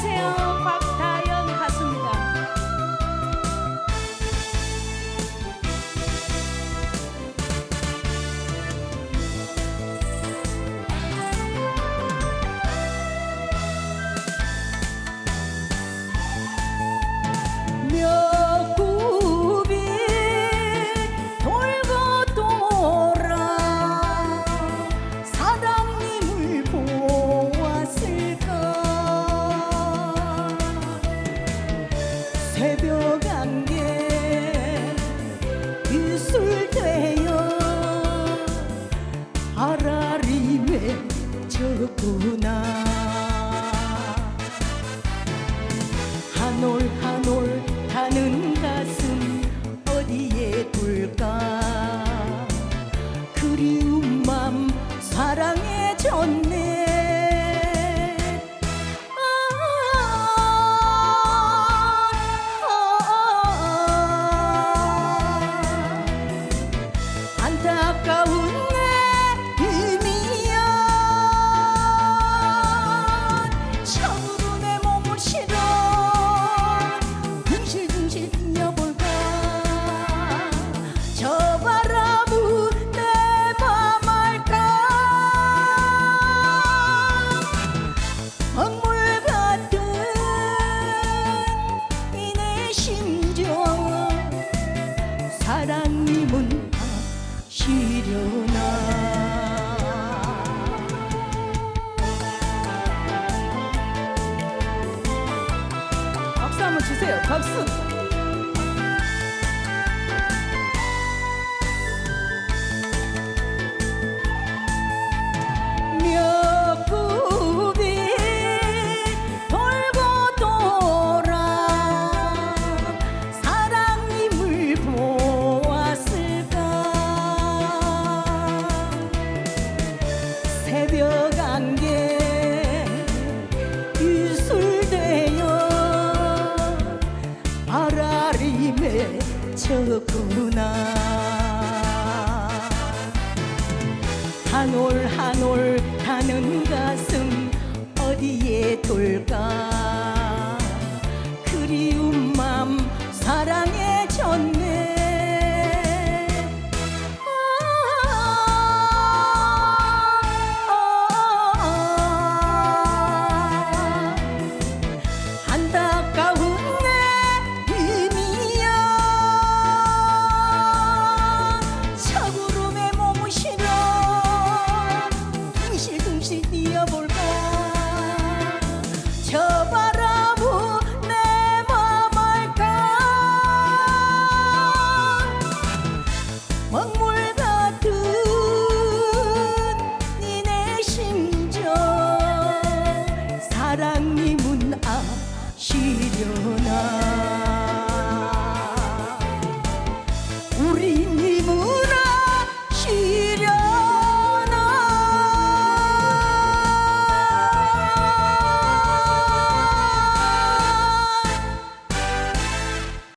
안녕하세요. ചൊഴുപ്പൂനാ 박수 한번 주세요. 박수 새벽 안개 유술되어 바라리 맺혔구나. 한올 한올 타는 가슴 어디에 돌까? 그리운 먹물 같은 니네 심정 사랑님은 아시려나? 우리